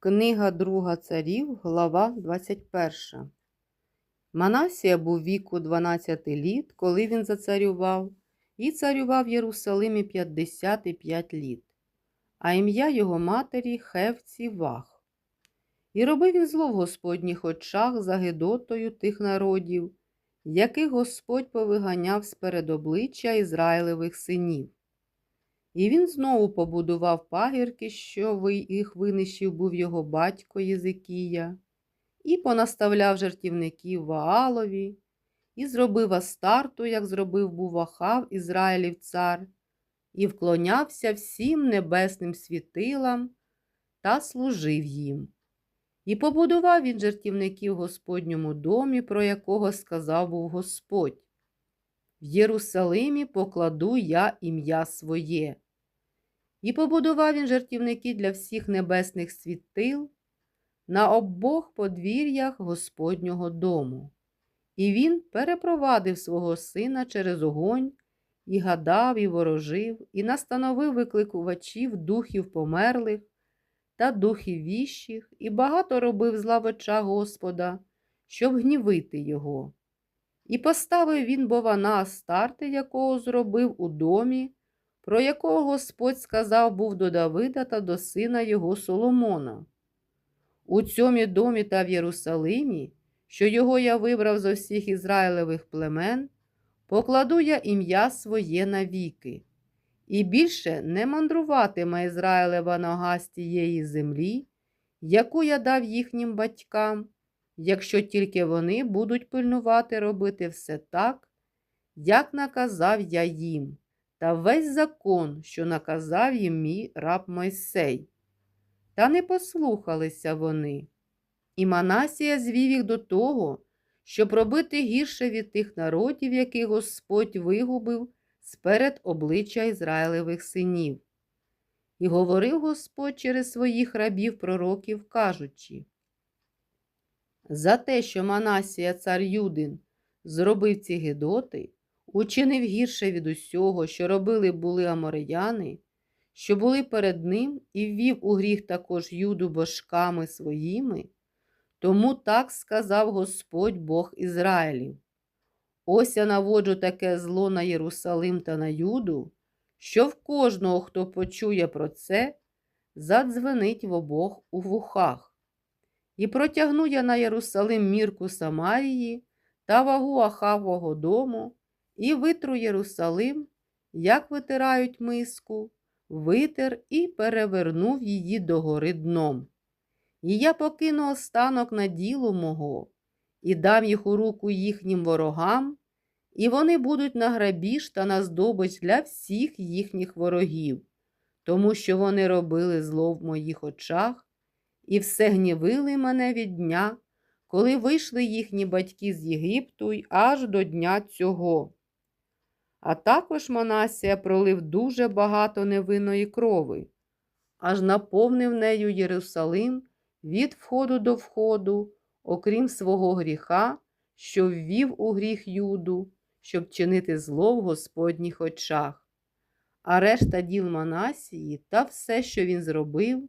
Книга Друга царів, глава 21. Манасія був віку 12 літ, коли він зацарював, і царював в Єрусалимі 55 літ, а ім'я його матері Хевці Вах. І робив він зло в Господніх очах за гидотою тих народів, яких Господь повиганяв з перед обличчя Ізраїлевих синів. І він знову побудував пагірки, що їх винищив був його батько Єзикія, і понаставляв жертівників Ваалові, і зробив Астарту, як зробив був Ахав Ізраїлів цар, і вклонявся всім небесним світилам та служив їм. І побудував він жертівників в Господньому домі, про якого сказав був Господь. В Єрусалимі покладу я ім'я своє. І побудував він жертівники для всіх небесних світил на обох подвір'ях Господнього дому. І він перепровадив свого сина через огонь, і гадав, і ворожив, і настановив викликувачів духів померлих та духів віщих, і багато робив зла в очах Господа, щоб гнівити його. І поставив він бована Астарти, якого зробив у домі, про якого Господь сказав був до Давида та до сина його Соломона. У цьому домі та в Єрусалимі, що його я вибрав зо всіх Ізраїлевих племен, покладу я ім'я своє навіки, і більше не мандруватиме Ізраїлева нога з тієї землі, яку я дав їхнім батькам, якщо тільки вони будуть пильнувати робити все так, як наказав я їм та весь закон, що наказав їм мій раб Мойсей. Та не послухалися вони. І Манасія звів їх до того, щоб робити гірше від тих народів, яких Господь вигубив сперед обличчя Ізраїлевих синів. І говорив Господь через своїх рабів пророків, кажучи, за те, що Манасія, цар Юдин, зробив ці гидоти, учинив гірше від усього, що робили були амореяни, що були перед ним, і ввів у гріх також юду божками своїми, тому так сказав Господь Бог Ізраїлів. Ось я наводжу таке зло на Єрусалим та на Юду, що в кожного, хто почує про це, задзвенить в обох у вухах. І протягну я на Єрусалим мірку Самарії та вагу Ахавого дому, і витру Єрусалим, як витирають миску, витер і перевернув її догори дном. І я покину останок на діло мого, і дам їх у руку їхнім ворогам, і вони будуть на грабіж та на здобич для всіх їхніх ворогів, тому що вони робили зло в моїх очах, і все гнівили мене від дня, коли вийшли їхні батьки з Єгипту й аж до дня цього. А також Манасія пролив дуже багато невинної крови, аж наповнив нею Єрусалим від входу до входу, окрім свого гріха, що ввів у гріх Юду, щоб чинити зло в Господніх очах. А решта діл Манасії та все, що він зробив,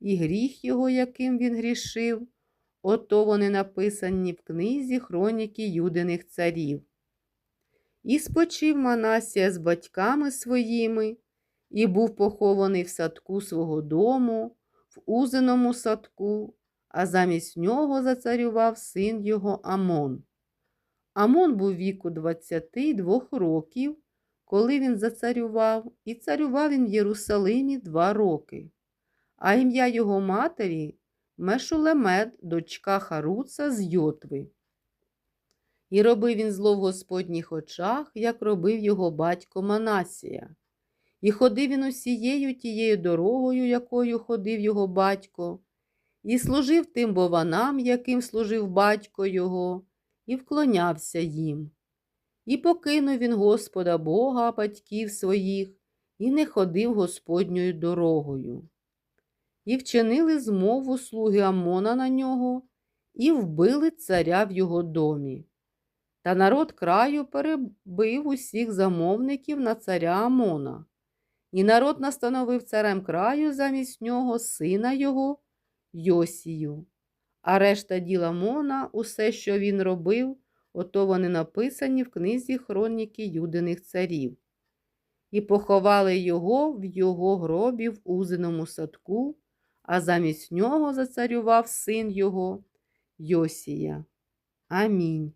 і гріх його, яким він грішив, ото вони написані в книзі хроніки Юдиних царів. І спочив Манасія з батьками своїми, і був похований в садку свого дому, в узеному садку, а замість нього зацарював син його Амон. Амон був віку 22 років, коли він зацарював, і царював він в Єрусалимі два роки. А ім'я його матері Мешулемед, дочка Харуца з Йотви. І робив він зло в Господніх очах, як робив його батько Манасія. І ходив він усією тією дорогою, якою ходив його батько, і служив тим бованам, яким служив батько його, і вклонявся їм. І покинув він Господа Бога, батьків своїх, і не ходив Господньою дорогою. І вчинили змову слуги Амона на нього, і вбили царя в його домі. Та народ краю перебив усіх замовників на царя Амона. І народ настановив царем краю замість нього сина його, Йосію. А решта діла Мона, усе, що він робив, ото вони написані в книзі хроніки Юдиних царів. І поховали його в його гробі в Узиному садку, а замість нього зацарював син його Йосія. Амінь.